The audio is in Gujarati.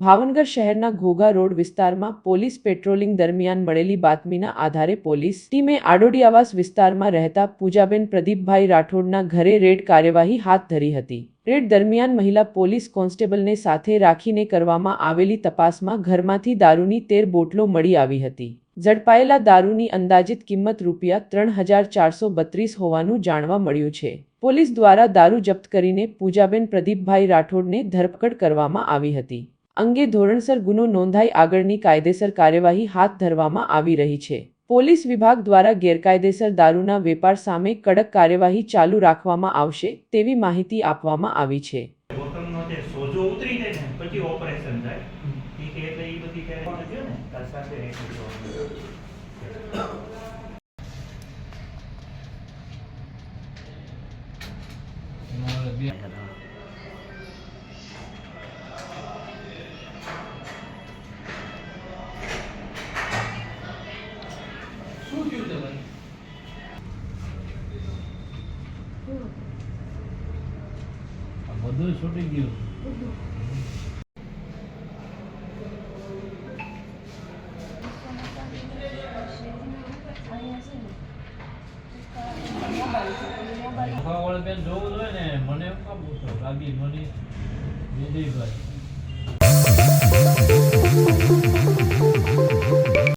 ભાવનગર શહેરના ઘોઘા રોડ વિસ્તારમાં પોલીસ પેટ્રોલિંગ દરમિયાન મળેલી બાતમીના આધારે પોલીસ ટીમે આડોડી આવાસ વિસ્તારમાં રહેતા પૂજાબેન પ્રદીપભાઈ રાઠોડના ઘરે રેડ કાર્યવાહી હાથ ધરી હતી. રેડ દરમિયાન મહિલા પોલીસ કોન્સ્ટેબલને સાથે રાખીને કરવામાં આવેલી તપાસમાં ઘરમાંથી દારૂની તેર બોટલો મળી આવી હતી. ઝડપાયેલા દારૂની અંદાજિત કિંમત રૂપિયા ત્રણ હજાર ચારસો બત્રીસ હોવાનું જાણવા મળ્યું છે. પોલીસ દ્વારા દારૂ જપ્ત કરીને પૂજાબેન પ્રદીપભાઈ રાઠોડને ધરપકડ કરવામાં આવી હતી. અંગે ધોરણસર ગુનો નોંધાઈ આગળની કાયદેસર કાર્યવાહી હાથ ધરવામાં આવી રહી છે. પોલીસ વિભાગ દ્વારા ગેરકાયદેસર દારૂના વેપાર સામે કડક કાર્યવાહી ચાલુ રાખવામાં આવશે તેવી માહિતી આપવામાં આવી છે. બોટલનો જે થયું ઈ બધી છૂટી ગયું. બેન જોવું જોઈએ ને મને એમ કામ પૂછો રાગી મની વિજયભાઈ.